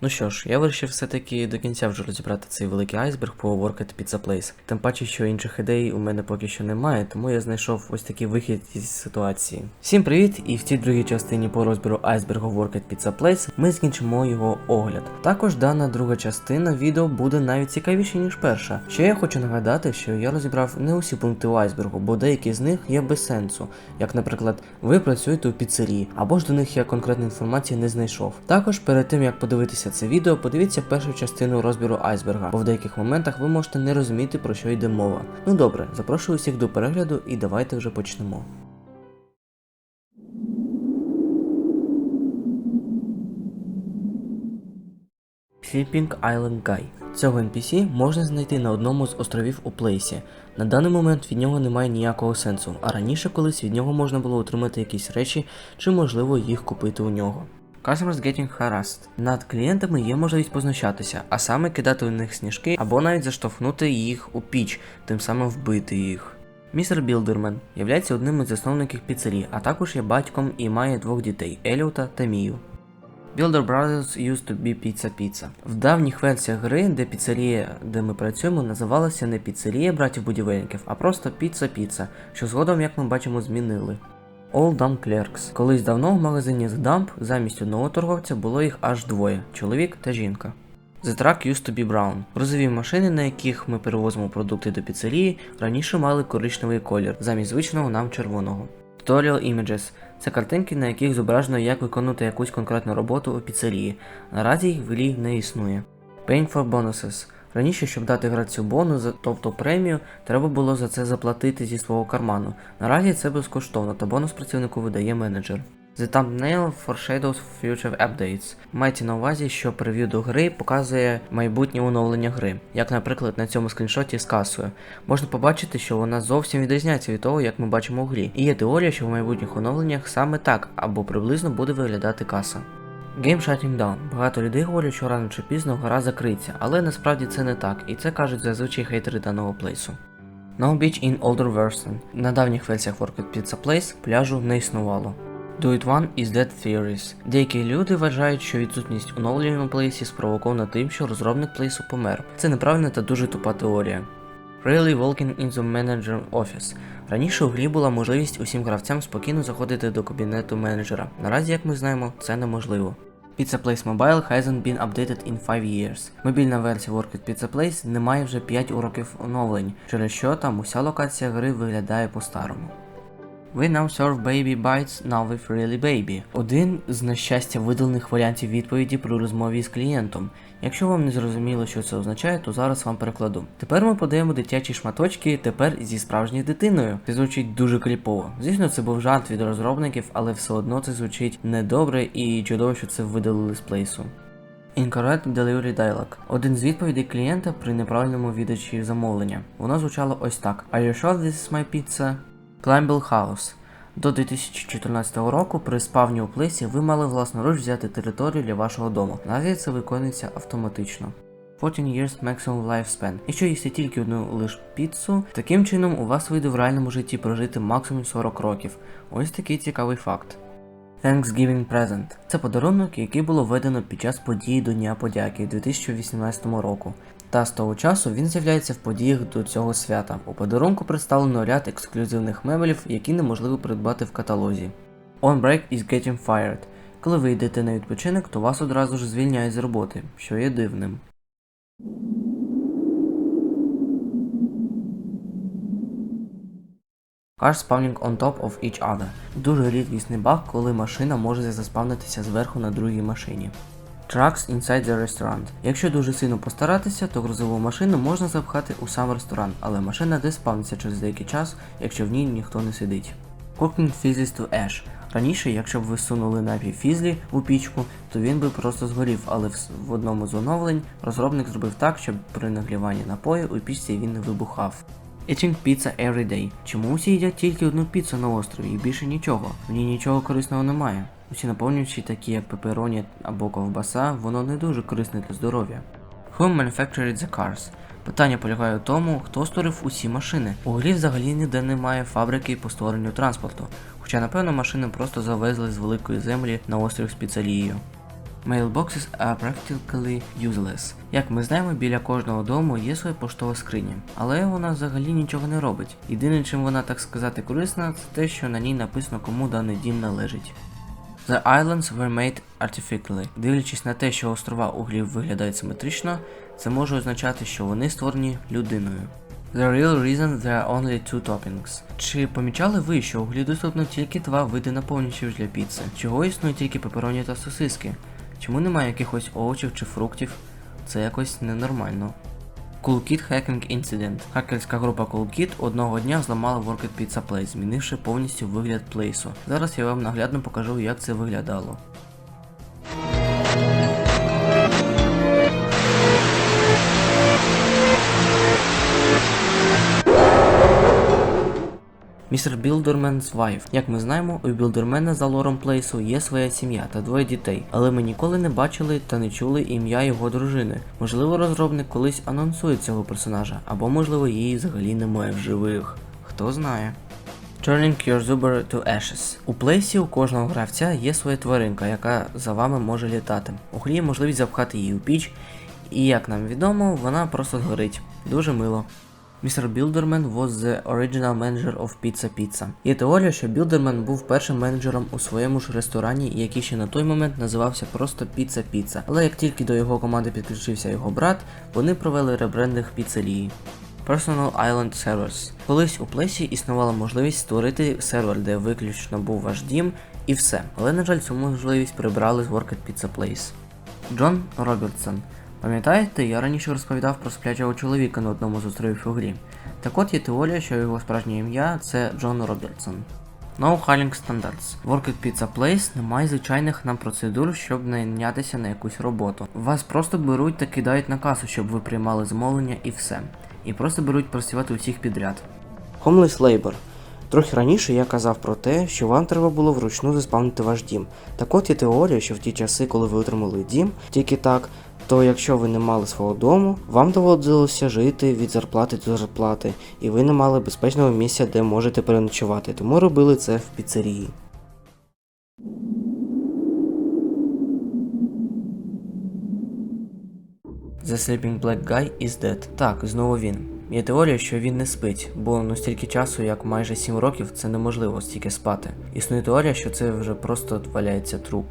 Ну що ж, я вирішив все-таки до кінця вже розібрати цей великий айсберг по Work at Pizza Place. Тим паче, що інших ідей у мене поки що немає, тому я знайшов ось такий вихід із ситуації. Всім привіт! І в цій другій частині по розбіру айсбергу Work at Pizza Place ми закінчимо його огляд. Також дана друга частина відео буде навіть цікавіше, ніж перша. Ще я хочу нагадати, що я розібрав не усі пункти у айсбергу, бо деякі з них є без сенсу, як, наприклад, ви працюєте у піцерії, або ж до них я конкретної інформації не знайшов. Також перед тим як подивитися це відео, подивіться першу частину розбіру айсберга, бо в деяких моментах ви можете не розуміти про що йде мова. Ну добре, запрошую всіх до перегляду і давайте вже почнемо. Sleeping Island Guy. Цього NPC можна знайти на одному з островів у Плейсі. На даний момент від нього немає ніякого сенсу, а раніше колись від нього можна було отримати якісь речі чи можливо їх купити у нього. Customers getting harassed. Над клієнтами є можливість позначатися, а саме кидати у них сніжки або навіть заштовхнути їх у піч, тим самим вбити їх. Містер Білдермен являється одним із засновників піцерії, а також є батьком і має двох дітей Еліота та Мію. Builder Brothers used to be Pizza Pizza. В давніх версіях гри, де піцерія, де ми працюємо, називалася не піцерія братів будівельників, а просто Pizza Pizza, що згодом, як ми бачимо, змінили. All Dumb Clerks. Колись давно в магазині з Dump замість одного торговця було їх аж двоє чоловік та жінка. The Truck used to be brown. Грузові машини, на яких ми перевозимо продукти до піцерії, раніше мали коричневий колір, замість звичного нам червоного. Tutorial Images це картинки, на яких зображено, як виконувати якусь конкретну роботу у піцерії. Наразі їх в грі не існує. Paying for bonuses. Раніше, щоб дати гравцю бонус, тобто премію, треба було за це заплатити зі свого карману. Наразі це безкоштовно, та бонус працівнику видає менеджер. The thumbnail foreshadows future updates. Мається на увазі, що прев'ю до гри показує майбутнє оновлення гри, як, наприклад, на цьому скріншоті з касою. Можна побачити, що вона зовсім відрізняється від того, як ми бачимо у грі. І є теорія, що в майбутніх оновленнях саме так або приблизно буде виглядати каса. Game Shutting Down. Багато людей говорять, що рано чи пізно гра закриється, але насправді це не так, і це кажуть зазвичай хейтери даного плейсу. No Beach in Older Version. На давніх версіях Work Pizza Place пляжу не існувало. Do It One is Dead Theories. Деякі люди вважають, що відсутність оновлення плейсі спровокована тим, що розробник плейсу помер. Це неправильна та дуже тупа теорія. Really Walking in the Manager Office. Раніше у грі була можливість усім гравцям спокійно заходити до кабінету менеджера. Наразі, як ми знаємо, це неможливо. Pizza Place Mobile hasn't been updated in 5 years. Мобільна версія Work at Pizza Place не має вже 5 уроків оновлень, через що там уся локація гри виглядає по-старому. We now serve baby bites now with really baby. Один з на щастя видалених варіантів відповіді при розмові з клієнтом. Якщо вам не зрозуміло, що це означає, то зараз вам перекладу. Тепер ми подаємо дитячі шматочки тепер зі справжньою дитиною. Це звучить дуже кліпово. Звісно, це був жарт від розробників, але все одно це звучить недобре і чудово, що це видалили з плейсу. Incorrect Delivery Dialogue. Один з відповідей клієнта при неправильному віддачі замовлення. Воно звучало ось так: Are you sure this is my pizza? Climble House. До 2014 року при спавні у плейсі ви мали власноруч взяти територію для вашого дому. Наразі це виконується автоматично. 14 years maximum lifespan. Якщо їсти тільки одну лиш піцу, таким чином у вас вийде в реальному житті прожити максимум 40 років. Ось такий цікавий факт. Thanksgiving Present це подарунок, який було введено під час події до Дня подяки 2018 року. Та з того часу він з'являється в подіях до цього свята. У подарунку представлено ряд ексклюзивних меблів, які неможливо придбати в каталозі. On break is getting fired. Коли ви йдете на відпочинок, то вас одразу ж звільняють з роботи, що є дивним. Cars spawning on top of each other. Дуже рідкісний баг, коли машина може заспавнитися зверху на другій машині. Trucks inside the restaurant. Якщо дуже сильно постаратися, то грузову машину можна запхати у сам ресторан, але машина деспавниться через деякий час, якщо в ній ніхто не сидить. Cooking Fizzles to Ash. Раніше, якщо б ви сунули напій фізлі у пічку, то він би просто згорів, але в одному з оновлень розробник зробив так, щоб при нагріванні напою у пічці він не вибухав. Eating pizza every day. Чому усі їдять тільки одну піцу на острові і більше нічого? В ній нічого корисного немає. Усі наповнювачі, такі як пепероні або ковбаса, воно не дуже корисне для здоров'я. Who manufactured the cars? Питання полягає у тому, хто створив усі машини. У грі взагалі ніде немає фабрики по створенню транспорту, хоча напевно машини просто завезли з великої землі на острів з піцерією. Mailboxes are practically useless. Як ми знаємо, біля кожного дому є своя поштова скриня, але вона взагалі нічого не робить. Єдине, чим вона, так сказати, корисна, це те, що на ній написано, кому даний дім належить. The islands were made artificially. Дивлячись на те, що острова углів виглядають симетрично, це може означати, що вони створені людиною. The real reason there are only two toppings. Чи помічали ви, що у углі доступно тільки два види наповнювачів для піци? Чого існують тільки пепероні та сосиски? Чому немає якихось овочів чи фруктів? Це якось ненормально. Coolkit Hacking Incident. Хакерська група Coolkit одного дня зламала Worked Pizza Play, змінивши повністю вигляд плейсу. Зараз я вам наглядно покажу, як це виглядало. Містер Білдермен's Wife. Як ми знаємо, у Білдермена за лором плейсу є своя сім'я та двоє дітей, але ми ніколи не бачили та не чули ім'я його дружини. Можливо, розробник колись анонсує цього персонажа, або можливо її взагалі немає в живих. Хто знає. Turning your Zuber to Ashes. У плейсі у кожного гравця є своя тваринка, яка за вами може літати. У грі є можливість запхати її у піч, і як нам відомо, вона просто згорить. Дуже мило. Містер Білдермен was the original manager of Pizza Pizza. Є теорія, що Білдермен був першим менеджером у своєму ж ресторані, який ще на той момент називався просто Pizza Pizza. Але як тільки до його команди підключився його брат, вони провели ребрендинг піцерії. Personal Island Servers. Колись у плейсі існувала можливість створити сервер, де виключно був ваш дім, і все. Але, на жаль, цю можливість прибрали з Worked Pizza Place. Джон Робертсон. Пам'ятаєте, я раніше розповідав про сплячого чоловіка на одному з островів у грі. Так от є теорія, що його справжнє ім'я це Джон Робертсон. No Hauling Standards. Worked Pizza Place немає звичайних нам процедур, щоб найнятися на якусь роботу. Вас просто беруть та кидають на касу, щоб ви приймали замовлення і все. І просто беруть працювати усіх підряд. Homeless Labor. Трохи раніше я казав про те, що вам треба було вручну заспавнити ваш дім. Так от є теорія, що в ті часи, коли ви отримали дім, тільки так, то якщо ви не мали свого дому, вам доводилося жити від зарплати до зарплати, і ви не мали безпечного місця, де можете переночувати, тому робили це в піцерії. The Sleeping Black Guy is dead. Так, знову він. Є теорія, що він не спить, бо ну стільки часу, як майже 7 років, це неможливо стільки спати. Існує теорія, що це вже просто валяється труп.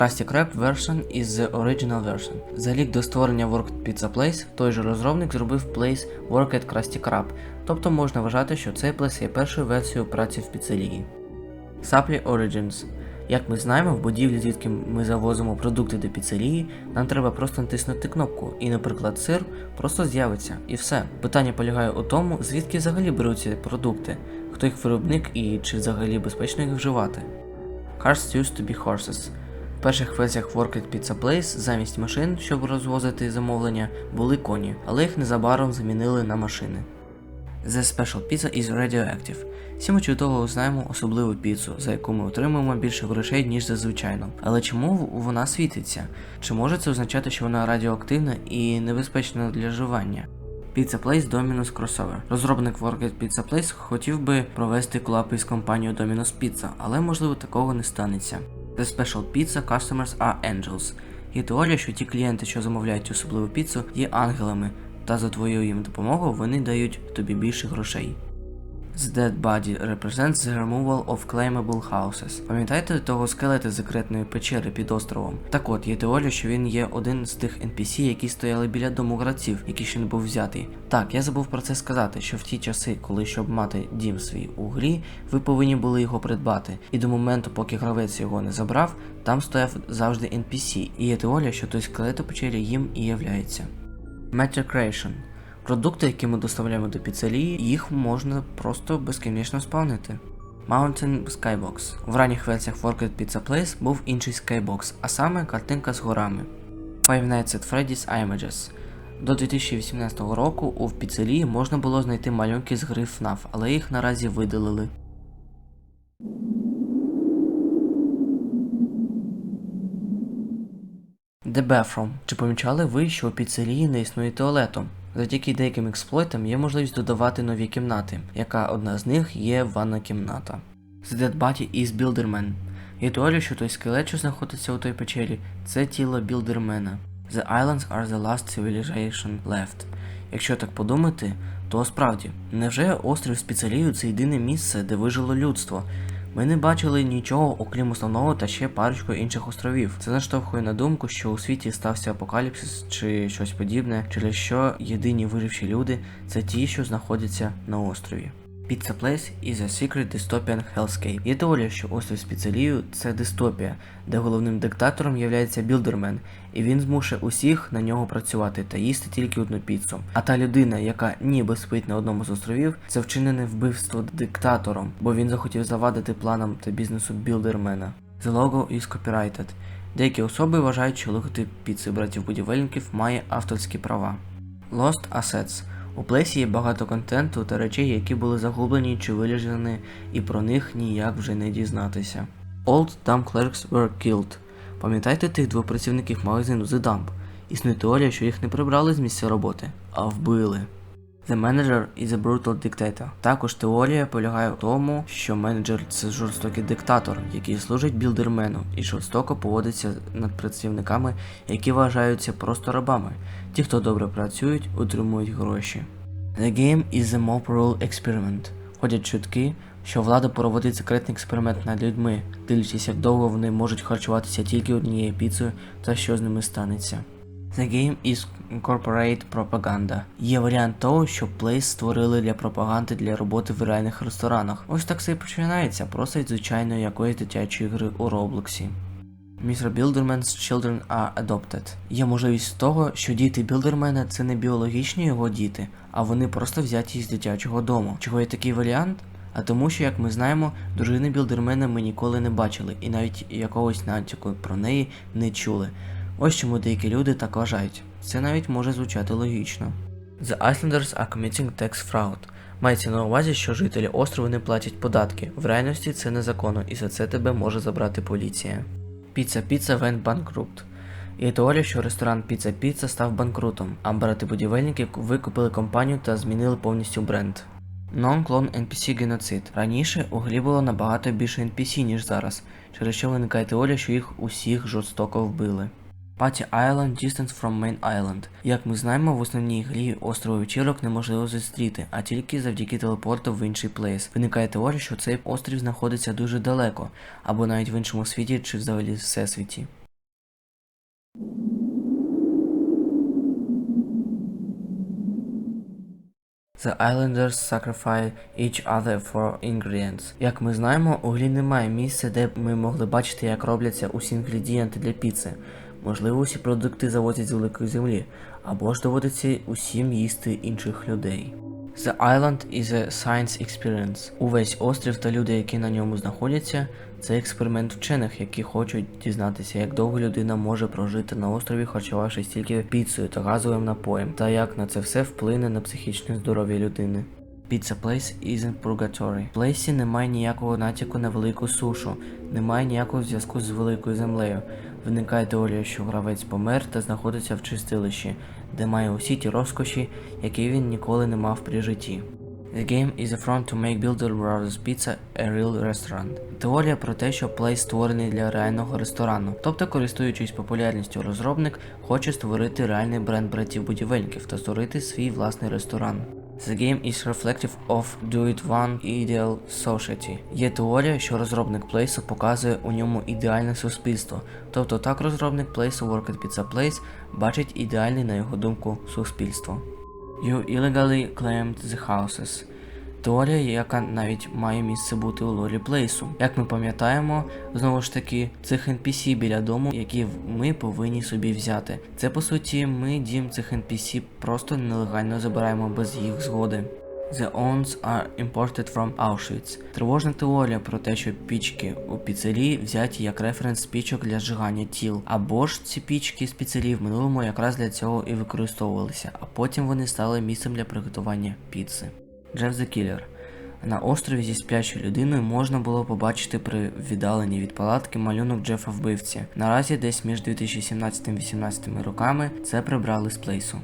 Krusty Krab version is the original version. За рік до створення Worked Pizza Place той же розробник зробив Place Worked Krusty Krab, тобто можна вважати, що цей плейс є першою версією праці в піцерії. Supply Origins. Як ми знаємо, в будівлі, звідки ми завозимо продукти до піцерії, нам треба просто натиснути кнопку, і, наприклад, сир просто з'явиться, і все. Питання полягає у тому, звідки взагалі беруться продукти, хто їх виробник і чи взагалі безпечно їх вживати. Cars used to be horses. В перших версіях Worked Pizza Place замість машин, щоб розвозити замовлення, були коні, але їх незабаром замінили на машини. The Special Pizza is Radioactive. Всі ми чудово знаємо особливу піцу, за яку ми отримуємо більше грошей, ніж зазвичайно. Але чому вона світиться? Чи може це означати, що вона радіоактивна і небезпечна для вживання? Pizza Place Dominus Crossover. Розробник Worked Pizza Place хотів би провести колаб із компанією Dominus Pizza, але можливо такого не станеться. The Special Pizza Customers are Angels. Є теорія, що ті клієнти, що замовляють особливу піцу, є ангелами, та за твою їм допомогу вони дають тобі більше грошей. The Dead Body represents the removal of claimable houses. Пам'ятаєте того скелета з секретної печери під островом? Так от, є теорія, що він є один з тих NPC, які стояли біля дому гравців, який ще не був взятий. Так, я забув про це сказати, що в ті часи, коли щоб мати дім свій у грі, ви повинні були його придбати. І до моменту, поки гравець його не забрав, там стояв завжди NPC. І є теорія, що той скелет у печері їм і являється. Matter Creation. Продукти, які ми доставляємо до піцерії, їх можна просто безкінечно спавнити. Mountain Skybox. В ранніх версіях Worked Pizza Place був інший Skybox, а саме картинка з горами. Five Nights at Freddy's Images. До 2018 року у піцерії можна було знайти малюнки з гри FNAF, але їх наразі видалили. The Bathroom. Чи помічали ви, що у піцерії не існує туалету? Завдяки деяким експлойтам є можливість додавати нові кімнати, яка одна з них є ванна кімната. The Dead Body is Builderman. Є теорія, що той скелет, що знаходиться у той печері, це тіло білдермена. The islands are the last civilization left. Якщо так подумати, то справді, невже острів Спіцелію це єдине місце, де вижило людство? Ми не бачили нічого, окрім основного та ще парочку інших островів. Це наштовхує на думку, що у світі стався апокаліпсис чи щось подібне, через що єдині виживші люди це ті, що знаходяться на острові. Pizza Place is a secret dystopian hellscape. Є теорія, що острів Спіцелію це дистопія, де головним диктатором є білдермен, і він змушує усіх на нього працювати та їсти тільки одну піцу. А та людина, яка ніби спить на одному з островів, це вчинене вбивство диктатором, бо він захотів завадити планам та бізнесу білдермена. The logo is copyrighted. Деякі особи вважають, що логотип піци братів будівельників має авторські права. Lost Assets. У плесі є багато контенту та речей, які були загублені чи виліжені, і про них ніяк вже не дізнатися. Old Dump Clerks were killed. Пам'ятаєте тих двох працівників магазину The Dump? Існує теорія, що їх не прибрали з місця роботи, а вбили. The manager is a brutal dictator. Також теорія полягає в тому, що менеджер це жорстокий диктатор, який служить білдермену і жорстоко поводиться над працівниками, які вважаються просто рабами. Ті, хто добре працюють, отримують гроші. The game is a mob rule experiment. Ходять чутки, що влада проводить секретний експеримент над людьми, дивлячись, як довго вони можуть харчуватися тільки однією піцею та що з ними станеться. The game is corporate propaganda. Є варіант того, що Place створили для пропаганди для роботи в реальних ресторанах. Ось так все і починається, просто від звичайної якоїсь дитячої гри у Роблоксі. Mr. Builderman's children are adopted. Є можливість того, що діти Білдермена це не біологічні його діти, а вони просто взяті з дитячого дому. Чого є такий варіант? А тому, що, як ми знаємо, дружини Білдермена ми ніколи не бачили, і навіть якогось натяку про неї не чули. Ось чому деякі люди так вважають. Це навіть може звучати логічно. The Icelanders are committing tax fraud. Мається на увазі, що жителі острову не платять податки. В реальності це незаконно, і за це тебе може забрати поліція. Pizza Pizza went bankrupt. Є теорія, що ресторан Pizza Pizza став банкрутом, а брати-будівельники викупили компанію та змінили повністю бренд. Non-clone NPC геноцид. Раніше у грі було набагато більше NPC, ніж зараз, через що виникає теорія, що їх усіх жорстоко вбили. Party Island Distance from Main Island. Як ми знаємо, в основній грі острову вечірок неможливо зустріти, а тільки завдяки телепорту в інший плейс. Виникає теорія, що цей острів знаходиться дуже далеко, або навіть в іншому світі чи взагалі всесвіті. The Islanders sacrifice each other for ingredients. Як ми знаємо, у грі немає місця, де б ми могли бачити, як робляться усі інгредієнти для піци. Можливо, усі продукти завозять з великої землі, або ж доводиться усім їсти інших людей. The Island is a science experience. Увесь острів та люди, які на ньому знаходяться, це експеримент вчених, які хочуть дізнатися, як довго людина може прожити на острові, харчувавшись тільки піцею та газовим напоєм, та як на це все вплине на психічне здоров'я людини. Pizza Place isn't purgatory. В плейсі немає ніякого натяку на велику сушу, немає ніякого зв'язку з великою землею. Виникає теорія, що гравець помер та знаходиться в чистилищі, де має усі ті розкоші, які він ніколи не мав при житті. The game is a front to make Builder Brothers Pizza a real restaurant. Теорія про те, що Play створений для реального ресторану. Тобто, користуючись популярністю, розробник хоче створити реальний бренд братів-будівельників та створити свій власний ресторан. The game is reflective of Do It One Ideal Society. Є теорія, що розробник плейсу показує у ньому ідеальне суспільство. Тобто так розробник плейсу Work at Pizza Place бачить ідеальне, на його думку, суспільство. You illegally claimed the houses. Теорія, яка навіть має місце бути у лорі плейсу. Як ми пам'ятаємо, знову ж таки, цих NPC біля дому, які ми повинні собі взяти. Це по суті, ми дім цих NPC просто нелегально забираємо без їх згоди. The owns are imported from Auschwitz. Тривожна теорія про те, що пічки у піцерії взяті як референс пічок для зжигання тіл. Або ж ці пічки з піцерії в минулому якраз для цього і використовувалися, а потім вони стали місцем для приготування піци. Джеф the. На острові зі сплячою людиною можна було побачити при віддаленні від палатки малюнок Джефа вбивці. Наразі десь між 2017-2018 роками це прибрали з плейсу.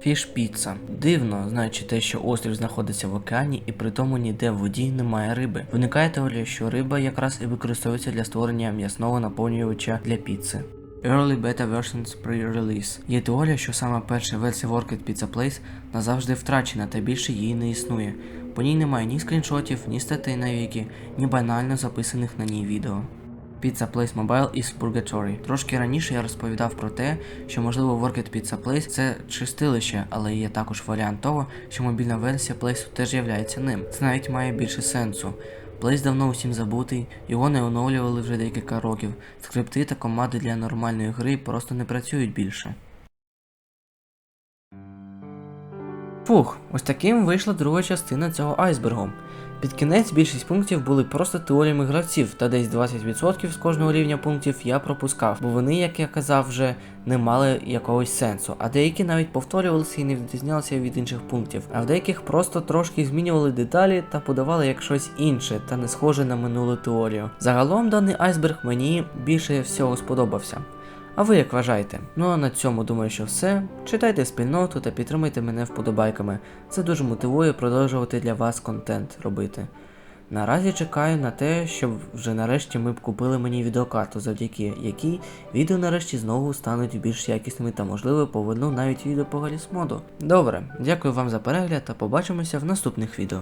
Фіш піца. Дивно, знаючи те, що острів знаходиться в океані і при тому ніде в воді немає риби. Виникає теорія, що риба якраз і використовується для створення м'ясного наповнювача для піци. Early Beta Versions Pre-Release. Є теорія, що саме перша версія Worked Pizza Place назавжди втрачена та більше її не існує. По ній немає ні скріншотів, ні статей на віки, ні банально записаних на ній відео. Pizza Place Mobile із Purgatory. Трошки раніше я розповідав про те, що можливо Worked Pizza Place це чистилище, але є також варіант того, що мобільна версія Place теж являється ним. Це навіть має більше сенсу. Place давно усім забутий, його не оновлювали вже декілька років. Скрипти та команди для нормальної гри просто не працюють більше. Фух, ось таким вийшла друга частина цього айсбергу. Під кінець більшість пунктів були просто теоріями гравців, та десь 20% з кожного рівня пунктів я пропускав, бо вони, як я казав, вже не мали якогось сенсу, а деякі навіть повторювалися і не відрізнялися від інших пунктів, а в деяких просто трошки змінювали деталі та подавали як щось інше та не схоже на минулу теорію. Загалом даний айсберг мені більше всього сподобався. А ви як вважаєте? Ну а на цьому думаю, що все. Читайте спільноту та підтримуйте мене вподобайками. Це дуже мотивує продовжувати для вас контент робити. Наразі чекаю на те, щоб вже нарешті ми б купили мені відеокарту, завдяки якій відео нарешті знову стануть більш якісними та можливо поверну навіть відео по Галісмоду. Добре, дякую вам за перегляд та побачимося в наступних відео.